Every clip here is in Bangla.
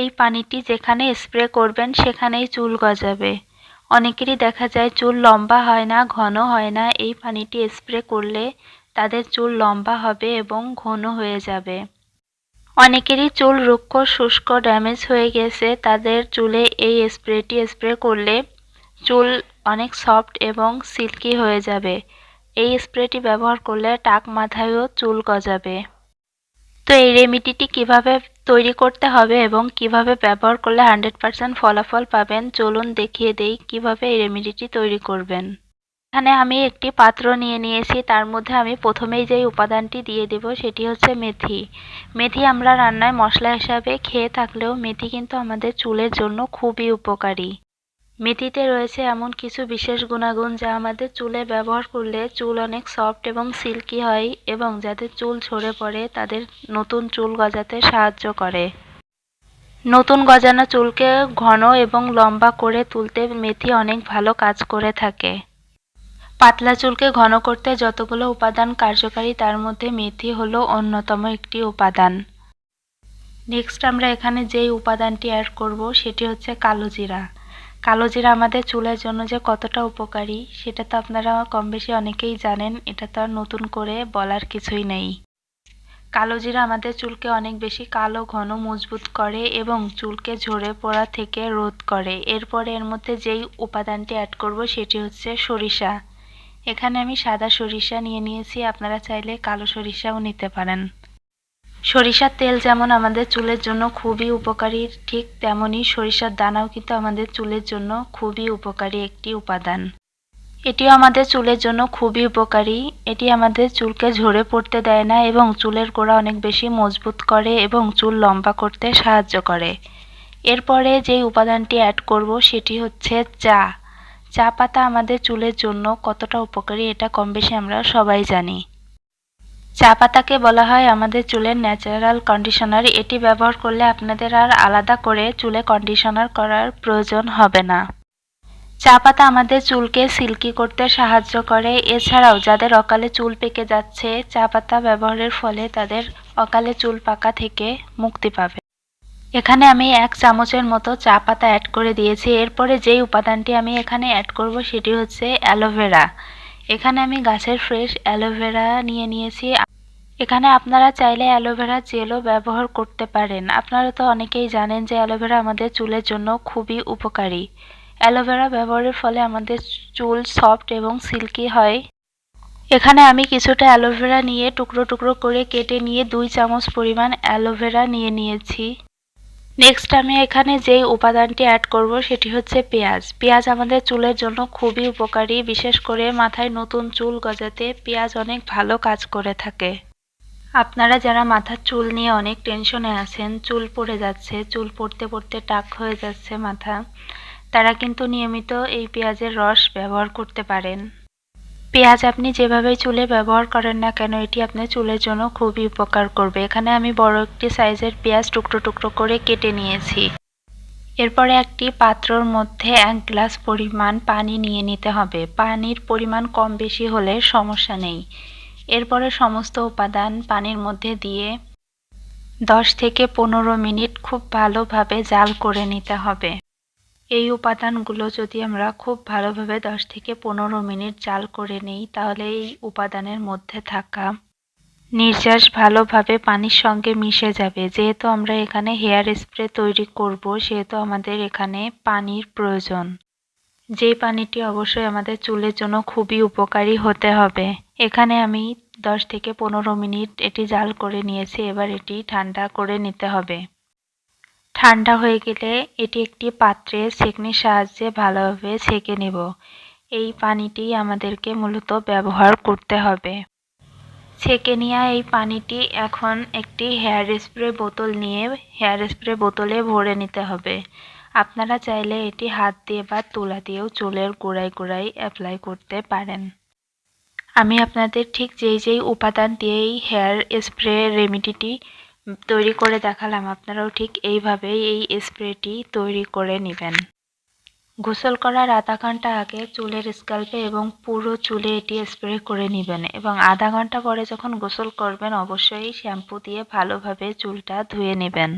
এই পানিটি যেখানে স্প্রে করবেন সেখানেই চুল গজাবে। অনেকেরই দেখা যায় চুল লম্বা হয় না, ঘন হয় না। এই পানিটি স্প্রে করলে তাদের চুল লম্বা হবে এবং ঘন হয়ে যাবে। অনেকেরই চুল রুক্ষ, শুষ্ক, ড্যামেজ হয়ে গেছে। তাদের চুলে এই স্প্রেটি স্প্রে করলে চুল অনেক সফট এবং সিল্কি হয়ে যাবে। এই স্প্রেটি ব্যবহার করলে টাক মাথায়ও চুল গজাবে। তো এই রেমিডিটি কীভাবে তৈরি করতে হবে এবং কীভাবে ব্যবহার করলে হান্ড্রেড পারসেন্ট ফলাফল পাবেন? চলুন দেখিয়ে দেই কীভাবে এই রেমিডিটি তৈরি করবেন। এখানে আমি একটি পাত্র নিয়ে নিয়েছি। তার মধ্যে আমি প্রথমেই যেই উপাদানটি দিয়ে দেব সেটি হচ্ছে মেথি। মেথি আমরা রান্নায় মশলা হিসাবে খেয়ে থাকলেও মেথি কিন্তু আমাদের চুলের জন্য খুবই উপকারী। মেথিতে রয়েছে এমন কিছু বিশেষ গুণাগুণ যা আমাদের চুলে ব্যবহার করলে চুল অনেক সফট এবং সিল্কি হয় এবং যাদের চুল ঝরে পড়ে, তাদের নতুন চুল গজাতে সাহায্য করে। নতুন গজানো চুলকে ঘন এবং লম্বা করে তুলতে মেথি অনেক ভালো কাজ করে থাকে। পাতলা চুলকে ঘন করতে যতগুলো উপাদান কার্যকারী, তার মধ্যে মেথি হলো অন্যতম একটি উপাদান। নেক্সট আমরা এখানে যেই উপাদানটি অ্যাড করব, সেটি হচ্ছে কালো জিরা কালো জিরা আমাদের চুলের জন্য যে কতটা উপকারী, সেটা তো আপনারা কম বেশি অনেকেই জানেন, এটা তো আর নতুন করে বলার কিছুই নেই। কালো জিরা আমাদের চুলকে অনেক বেশি কালো, ঘন, মজবুত করে এবং চুলকে ঝরে পড়া থেকে রোধ করে। এরপরে এর মধ্যে যেই উপাদানটি অ্যাড করব, সেটি হচ্ছে সরিষা। এখানে আমি সাদা সরিষা নিয়ে নিয়েছি, আপনারা চাইলে কালো সরিষাও নিতে পারেন। সরিষার তেল যেমন আমাদের চুলের জন্য খুবই উপকারী, ঠিক তেমনই সরিষার দানাও কিন্তু আমাদের চুলের জন্য খুবই উপকারী একটি উপাদান। এটিও আমাদের চুলের জন্য খুবই উপকারী। এটি আমাদের চুলকে ঝরে পড়তে দেয় না এবং চুলের গোড়া অনেক বেশি মজবুত করে এবং চুল লম্বা করতে সাহায্য করে। এরপরে যেই উপাদানটি অ্যাড করব সেটি হচ্ছে চা। চা পাতা আমাদের চুলের জন্য কতটা উপকারী এটা কম বেশি আমরা সবাই জানি। চা পাতাকে বলা হয় আমাদের চুলের ন্যাচারাল কন্ডিশনার। এটি ব্যবহার করলে আপনাদের আর আলাদা করে চুলে কন্ডিশনার করার প্রয়োজন হবে না। চা পাতা আমাদের চুলকে সিল্কি করতে সাহায্য করে। এছাড়াও যাদের অকালে চুল পেকে যাচ্ছে, চা পাতা ব্যবহারের ফলে তাদের অকালে চুল পাকা থেকে মুক্তি পাবে। এখানে আমি এক চামচের মতো চা পাতা অ্যাড করে দিয়েছি। এরপরে যেই উপাদানটি আমি এখানে অ্যাড করব সেটি হচ্ছে অ্যালোভেরা। এখানে আমি গাছের ফ্রেশ অ্যালোভেরা নিয়ে নিয়েছি। এখানে আপনারা চাইলে অ্যালোভেরা জেলও ব্যবহার করতে পারেন। আপনারা তো অনেকেই জানেন যে অ্যালোভেরা আমাদের চুলের জন্য খুবই উপকারী। অ্যালোভেরা ব্যবহারের ফলে আমাদের চুল সফট এবং সিল্কি হয়। এখানে আমি কিছুটা অ্যালোভেরা নিয়ে টুকরো টুকরো করে কেটে নিয়ে দুই চামচ পরিমাণ অ্যালোভেরা নিয়ে নিয়েছি। নেক্সট আমি এখানে যেই উপাদানটি অ্যাড করব সেটি হচ্ছে পেঁয়াজ। পেঁয়াজ আমাদের চুলের জন্য খুবই উপকারী, বিশেষ করে মাথায় নতুন চুল গজাতে পেঁয়াজ অনেক ভালো কাজ করে থাকে। আপনারা যারা মাথার চুল নিয়ে অনেক টেনশনে আছেন, চুল পড়ে যাচ্ছে, চুল পড়তে পড়তে টাক হয়ে যাচ্ছে মাথা, তারা কিন্তু নিয়মিত এই পেঁয়াজের রস ব্যবহার করতে পারেন। পেঁয়াজ আপনি যেভাবে চুলে ব্যবহার করেন না কেন, এটি আপনার চুলের জন্য খুবই উপকার করবে। এখানে আমি বড় একটি সাইজের পেঁয়াজ টুকরো টুকরো করে কেটে নিয়েছি। এরপরে একটি পাত্রর মধ্যে এক গ্লাস পরিমাণ পানি নিয়ে নিতে হবে। পানির পরিমাণ কম বেশি হলে সমস্যা নেই। এরপরে সমস্ত উপাদান পানির মধ্যে দিয়ে দশ থেকে পনেরো মিনিট খুব ভালোভাবে জাল করে নিতে হবে। এই উপাদানগুলো যদি আমরা খুব ভালোভাবে দশ থেকে পনেরো মিনিট জাল করে নিই, তাহলে এই উপাদানের মধ্যে থাকা নির্যাস ভালোভাবে পানির সঙ্গে মিশে যাবে। যেহেতু আমরা এখানে হেয়ার স্প্রে তৈরি করব, সেহেতু আমাদের এখানে পানির প্রয়োজন। যে পানিটি অবশ্যই আমাদের চুলের জন্য খুবই উপকারী হতে হবে। এখানে আমি দশ থেকে পনেরো মিনিট এটি জাল করে নিয়েছি, এবার এটি ঠান্ডা করে নিতে হবে। ঠান্ডা হয়ে গেলে এটি একটি পাত্রে সেকনির সাহায্যে ভালোভাবে ছেঁকে নেব। এই পানিটি আমাদেরকে মূলত ব্যবহার করতে হবে। ছেঁকে নেওয়া এই পানিটি এখন একটি হেয়ার স্প্রে বোতল নিয়ে হেয়ার স্প্রে বোতলে ভরে নিতে হবে। আপনারা চাইলে এটি হাত দিয়ে বা তুলা দিয়েও চুলের গোড়ায় গোড়ায় অ্যাপ্লাই করতে পারেন। আমি আপনাদের ঠিক যেই যেই উপাদান দিয়ে এই হেয়ার স্প্রে রেমিডিটি তৈরি করে দেখালাম, আপনারাও ঠিক এইভাবেই এই স্প্রেটি তৈরি করে নেবেন। গোসল করার আধা ঘণ্টা আগে চুলের স্ক্যাল্পে এবং পুরো চুলে এটি স্প্রে করে নেবেন এবং আধা ঘণ্টা পরে যখন গোসল করবেন, অবশ্যই শ্যাম্পু দিয়ে ভালোভাবে চুলটা ধুয়ে নেবেন।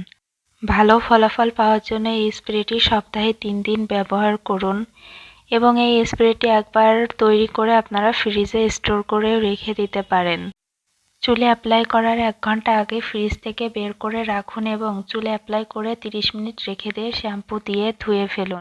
ভালো ফলাফল পাওয়ার জন্য এই স্প্রেটি সপ্তাহে তিন দিন ব্যবহার করুন। এবং এই স্প্রেটি একবার তৈরি করে আপনারা ফ্রিজে স্টোর করে রেখে দিতে পারেন। চুলে অ্যাপ্লাই করার এক ঘণ্টা আগে ফ্রিজ থেকে বের করে রাখুন এবং চুলে অ্যাপ্লাই করে 30 মিনিট রেখে দিয়ে শ্যাম্পু দিয়ে ধুয়ে ফেলুন।